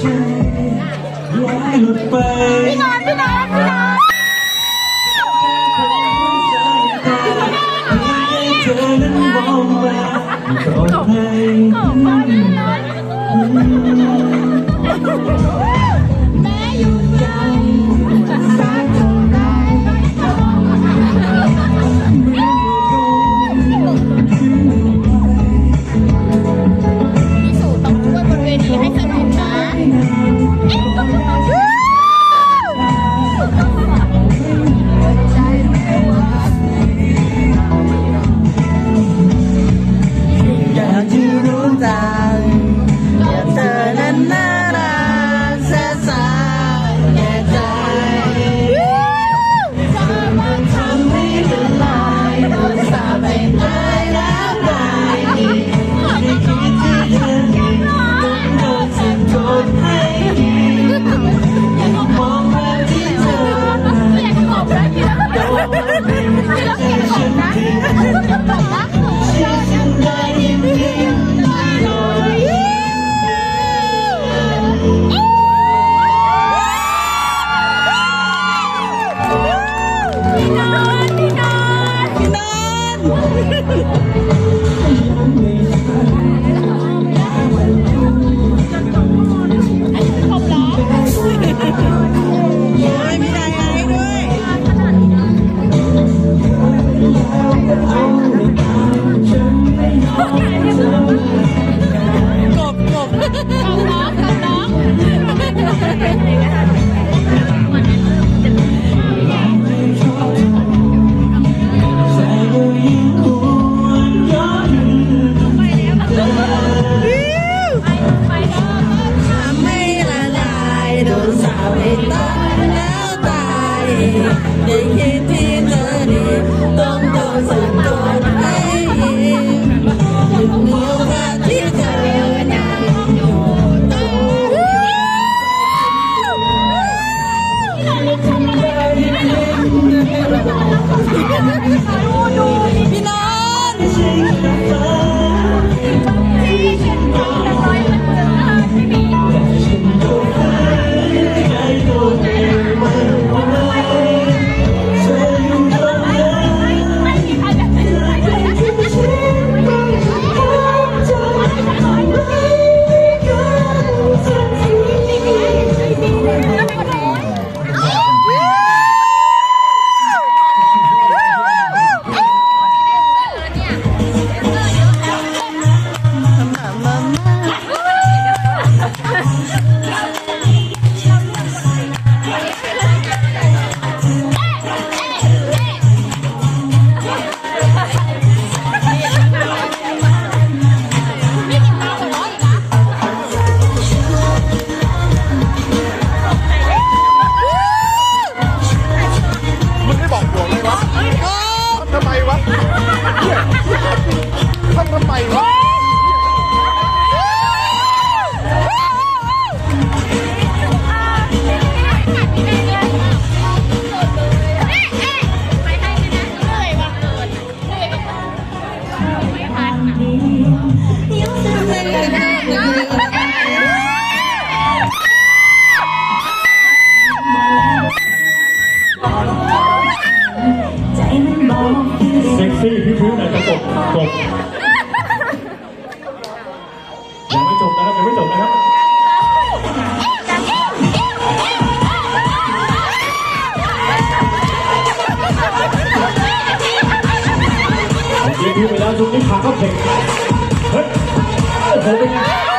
ใจลอยหลุดไปพี่นอนพี่นอนพี่นอนเธอนั้นมองมาตอนไหน Kinan! Kinan! make it. จบยังไม่จบนะครับยังไม่จบนะครับเมื่อดูไปแล้วชุดนี้ขาเขาเข่งเฮ้ยโอ้โหเป็นไง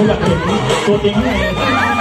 Tulak din. Tuti nga. Eh.